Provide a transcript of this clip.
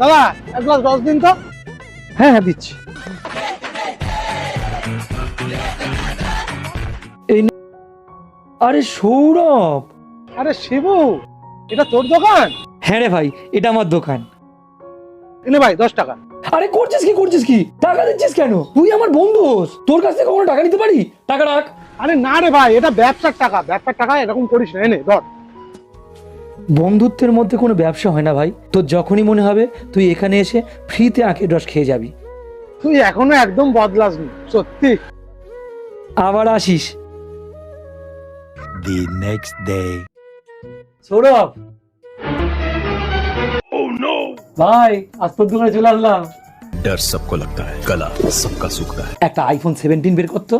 দাদা এক গ্লাস দশ দিন তো। হ্যাঁ হ্যাঁ দিচ্ছি। এই আরে সৌরভ। আরে শিবু এটা তোর দোকান? হ্যাঁ রে ভাই এটা আমার দোকান। এনে ভাই দশ টাকা। আরে করছিস কি করছিস কি? টাকা দিচ্ছিস কেন? তুই আমার বন্ধু। হোস। তোর কাছ থেকে কখনো টাকা নিতে পারি? টাকা রাখ। আরে না রে ভাই এটা ব্যবসার টাকা। ব্যবসার টাকা এরকম করিস না এনে ধর। বন্ধুত্বের মধ্যে কোনো ব্যবসা হয় না ভাই তোর যখনই মনে হবে তুই এখানে এসে ফ্রিতে আখের রস খেয়ে যাবি তুই এখনো একদম বদলাসনি সত্যি আবার আসিস The next day. সৌরভ ভাই আজ তোর দোকানে চলে আসলাম डर सबको लगता है कला सबका सुखता है একটা আইফোন সেভেন্টিন বের করতো